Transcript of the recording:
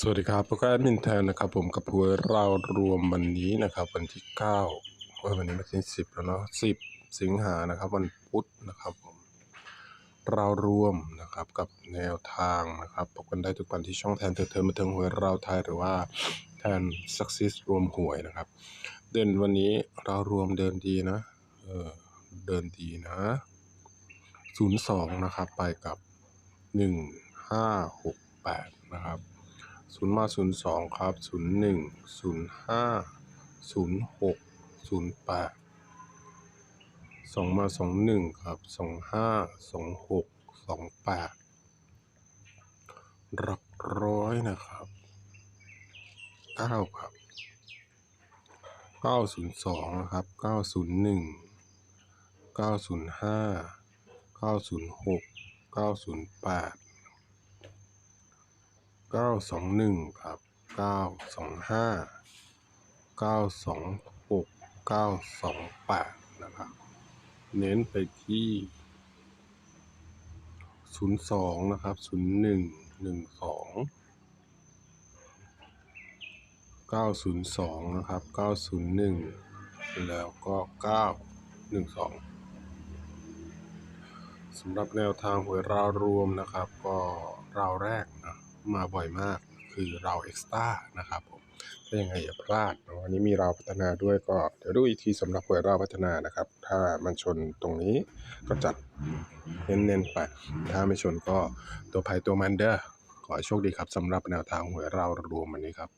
สวัสดีครับพวกแอดมินแทนนะครับ ผมกับหัวเรารวมวันนี้นะครับ วันที่เก้าวันนี้วันที่สิบแล้วเนาะสิบสิงหานะครับ วันพุธนะครับผมเรารวมนะครับกับแนวทางนะครับพบกันได้ทุกวันที่ช่องแทนเธอเธอมาเทิงหวยเราไทยหรือว่าแทนซักซิสรวมหวยนะครับ เดินวันนี้เรารวมเดินดีนะเออเดินดีนะศูนย์สองนะครับไปกับหนึ่งห้าหกแปด ศูนย์มาศูนย์สองครับศูนย์หนึ่งศูนย์ห้าศูนย์หกศูนย์แปดสองมาสองหนึ่งครับสองห้าสองหกสองแปดหลักร้อยนะครับเก้าครับเก้าศูนย์สองนะครับเก้าศูนย์หนึ่งเก้าศูนย์ห้าเก้าศูนย์หกเก้าศูนย์แปด เก้าสองหนึ่งครับเก้าสองห้าเก้าสองหกเก้าสองแปดนะครับ เน้นไปที่ศูนย์สองนะครับศูนย์หนึ่งหนึ่งสองเก้าศูนย์สองนะครับเก้าศูนย์หนึ่งแล้วก็เก้าหนึ่งสองสำหรับแนวทางหวยราวรวมนะครับ ก็ราวแรกนะ มาบ่อยมากคือเราเอ็กซ์ต้านะครับผมถ้ายังไงอย่าพลาดวันนี้มีเราพัฒนาด้วยก็เดี๋ยวดูอีกทีสำหรับหวยเราพัฒนานะครับ ถ้ามันชนตรงนี้ก็จัดเน้นๆไป ถ้าไม่ชนก็ตัวภัยตัวมันเด้อขอให้โชคดีครับสำหรับแนวทางหวยเรารวมวันนี้ครับ